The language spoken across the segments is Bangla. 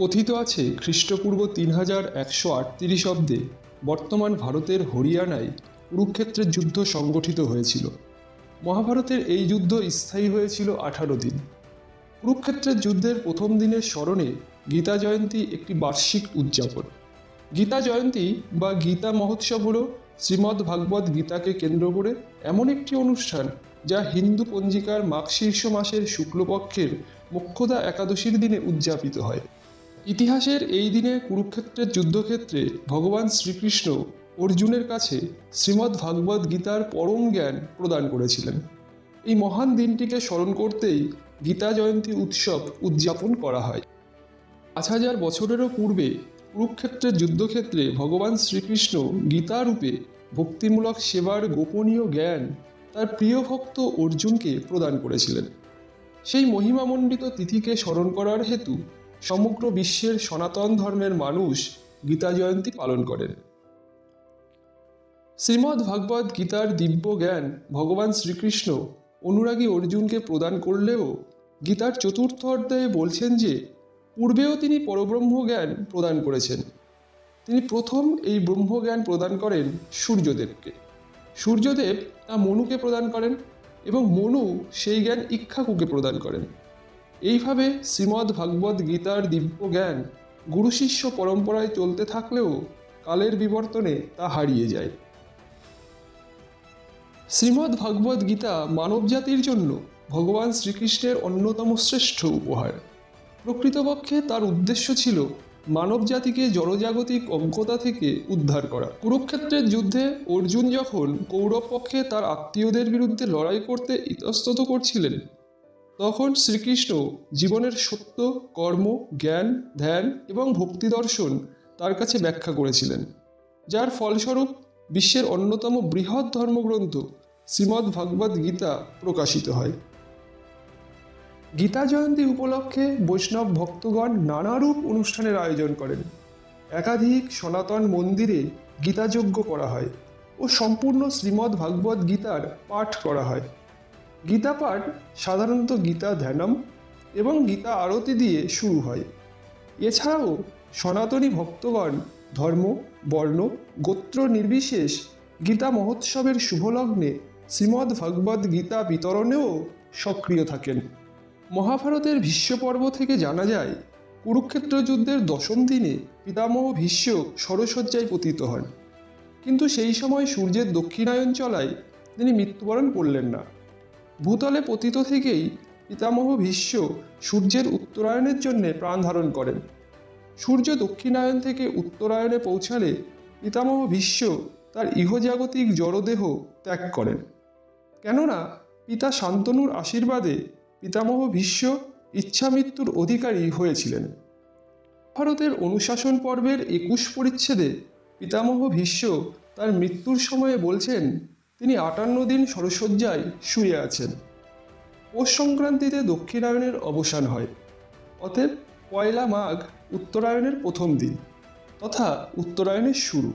কথিত আছে খ্রিস্টপূর্ব তিন হাজার একশো আটত্রিশ অব্দে বর্তমান ভারতের হরিয়ানায় কুরুক্ষেত্রের যুদ্ধ সংগঠিত হয়েছিল। মহাভারতের এই যুদ্ধ স্থায়ী হয়েছিল আঠারো দিন। কুরুক্ষেত্রের যুদ্ধের প্রথম দিনের স্মরণে গীতা জয়ন্তী একটি বার্ষিক উদযাপন। গীতা জয়ন্তী বা গীতা মহোৎসব হল শ্রীমদ্ ভাগবত গীতাকে কেন্দ্র করে এমন একটি অনুষ্ঠান যা হিন্দু পঞ্জিকার মাঘ শীর্ষ মাসের শুক্লপক্ষের মোক্ষদা একাদশীর দিনে উদযাপিত হয়। ইতিহাসের এই দিনে কুরুক্ষেত্রের যুদ্ধক্ষেত্রে ভগবান শ্রীকৃষ্ণ অর্জুনের কাছে শ্রীমদ্ ভাগবত গীতার পরম জ্ঞান প্রদান করেছিলেন। এই মহান দিনটিকে স্মরণ করতেই গীতা জয়ন্তী উৎসব উদযাপন করা হয়। পাঁচ হাজার বছরেরও পূর্বে কুরুক্ষেত্রের যুদ্ধক্ষেত্রে ভগবান শ্রীকৃষ্ণ গীতারূপে ভক্তিমূলক সেবার গোপনীয় জ্ঞান তার প্রিয় ভক্ত অর্জুনকে প্রদান করেছিলেন। সেই মহিমামণ্ডিত তিথিকে স্মরণ করার হেতু সমগ্র বিশ্বের সনাতন ধর্মের মানুষ গীতা জয়ন্তী পালন করেন। শ্রীমদ্ ভাগবত গীতার দিব্য জ্ঞান ভগবান শ্রীকৃষ্ণ অনুরাগী অর্জুনকে প্রদান করলেও গীতার চতুর্থ অধ্যায়ে বলছেন যে, পূর্বেও তিনি পরব্রহ্ম জ্ঞান প্রদান করেছেন। তিনি প্রথম এই ব্রহ্মজ্ঞান প্রদান করেন সূর্যদেবকে। সূর্যদেব তা মনুকে প্রদান করেন এবং মনু সেই জ্ঞান ইক্ষাকুকে প্রদান করেন। এইভাবে শ্রীমদ্ ভাগবত গীতার দিব্য জ্ঞান গুরু শিষ্য পরম্পরায় চলতে থাকলেও কালের বিবর্তনে তা হারিয়ে যায়। শ্রীমদ্ ভাগবত গীতা মানবজাতির জন্য ভগবান শ্রীকৃষ্ণের অন্যতম শ্রেষ্ঠ উপহার। প্রকৃতপক্ষে তার উদ্দেশ্য ছিল মানব জাতিকে জড়জাগতিক অজ্ঞতা থেকে উদ্ধার করা। কুরুক্ষেত্রের যুদ্ধে অর্জুন যখন কৌরব পক্ষে তার আত্মীয়দের বিরুদ্ধে লড়াই করতে ইতস্তত করছিলেন তখন শ্রীকৃষ্ণ জীবনের সত্য, কর্ম, জ্ঞান, ধ্যান এবং ভক্তি দর্শন তার কাছে ব্যাখ্যা করেছিলেন। যার ফলস্বরূপ বিশ্বের অন্যতম বৃহৎ ধর্মগ্রন্থ শ্রীমদ্ ভাগবত গীতা প্রকাশিত হয়। গীতা জয়ন্তী উপলক্ষে বৈষ্ণব ভক্তগণ নানারূপ অনুষ্ঠানের আয়োজন করেন। একাধিক সনাতন মন্দিরে গীতাযজ্ঞ করা হয় ও সম্পূর্ণ শ্রীমদ্ ভাগবত গীতার পাঠ করা হয়। গীতা পাঠ সাধারণত গীতা ধ্যানম এবং গীতা আরতি দিয়ে শুরু হয়। এছাড়াও সনাতনী ভক্তগণ ধর্ম, বর্ণ, গোত্র নির্বিশেষ গীতা মহোৎসবের শুভলগ্নে শ্রীমদ্ ভাগবত গীতা বিতরণেও সক্রিয় থাকেন। মহাভারতের ভীষ্ম পর্ব থেকে জানা যায়, কুরুক্ষেত্র যুদ্ধের দশম দিনে পিতামহ ভীষ্ম সরসজ্জায় পতিত হন। কিন্তু সেই সময় সূর্যের দক্ষিণায়ন চলায় তিনি মৃত্যুবরণ করলেন না। ভূতলে পতিত থেকেই পিতামহ ভীষ্ম সূর্যের উত্তরায়ণের জন্যে প্রাণ ধারণ করেন। সূর্য দক্ষিণায়ন থেকে উত্তরায়ণে পৌঁছালে পিতামহ ভীষ্ম তার ইহজাগতিক জড়দেহ ত্যাগ করেন। কেননা পিতা শান্তনুর আশীর্বাদে পিতামহ ভীষ্ম ইচ্ছামৃত্যুর অধিকারী হয়েছিলেন। ভারতের অনুশাসন পর্বের একুশ পরিচ্ছেদে পিতামহ ভীষ্ম তার মৃত্যুর সময়ে বলছেন তিনি আটান্ন দিন সরসজ্জায় শুয়ে আছেন। পৌষ সংক্রান্তিতে দক্ষিণায়নের অবসান হয়। অতএব পয়লা মাঘ উত্তরায়ণের প্রথম দিন তথা উত্তরায়ণের শুরু।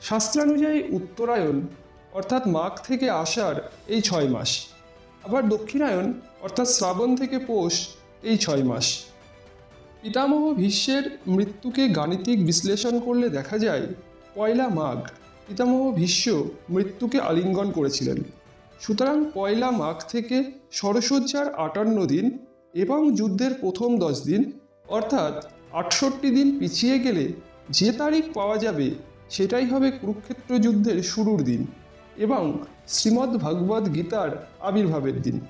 শাস্ত্রানুযায়ী উত্তরায়ণ অর্থাৎ মাঘ থেকে আষাঢ় এই ছয় মাস। আবার দক্ষিণায়ন অর্থাৎ শ্রাবণ থেকে পৌষ এই ছয় মাস। পিতামহ ভীষ্মের মৃত্যুকে গাণিতিক বিশ্লেষণ করলে দেখা যায় পয়লা মাঘ পিতামহ ভীষ্ম মৃত্যুকে আলিঙ্গন করেছিলেন। সুতরাং পয়লা মাঘ থেকে সরসজ্জার আটান্ন দিন এবং যুদ্ধের প্রথম দশ দিন, অর্থাৎ আটষট্টি দিন পিছিয়ে গেলে যে তারিখ পাওয়া যাবে সেটাই হবে কুরুক্ষেত্র যুদ্ধের শুরুর দিন এবং শ্রীমদ্ ভাগবত গীতার আবির্ভাবের দিন।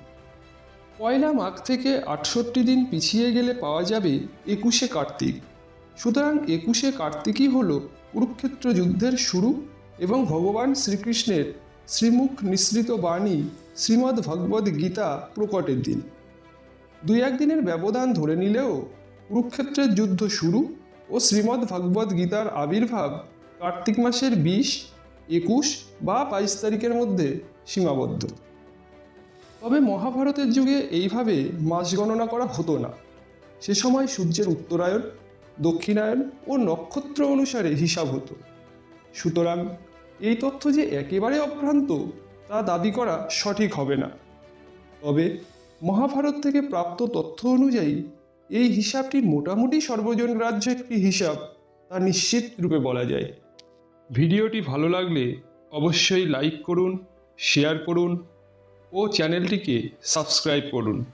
পয়লা মাঘ থেকে আটষট্টি দিন পিছিয়ে গেলে পাওয়া যাবে একুশে কার্তিক। সুতরাং একুশে কার্তিকই হল কুরুক্ষেত্র যুদ্ধের শুরু। এবং ভগবান শ্রীকৃষ্ণের শ্রীমুখ নিঃসৃত বাণী শ্রীমদ্ ভগবদ গীতা প্রকটের দিন। দুই একদিনের ব্যবধান ধরে নিলেও কুরুক্ষেত্রের যুদ্ধ শুরু ও শ্রীমদ্ ভগবদ গীতার আবির্ভাব কার্তিক মাসের বিশ, একুশ বা বাইশ তারিখের মধ্যে সীমাবদ্ধ। তবে মহাভারতের যুগে এইভাবে মাস গণনা করা হতো না। সে সময় সূর্যের উত্তরায়ণ দক্ষিণায়ন ও নক্ষত্র অনুসারে হিসাব হতো। সুতরাং এই তথ্য যে একেবারে অভ্রান্ত, তা দাবি করা সঠিক হবে না। তবে মহাভারত থেকে প্রাপ্ত তথ্য অনুযায়ী, এই হিসাবটি মোটামুটি সর্বজন রাজ্য একটি হিসাব, তা নিশ্চিত রূপে বলা যায়। ভিডিওটি ভালো লাগলে অবশ্যই লাইক করুন, শেয়ার করুন ও চ্যানেলটিকে সাবস্ক্রাইব করুন।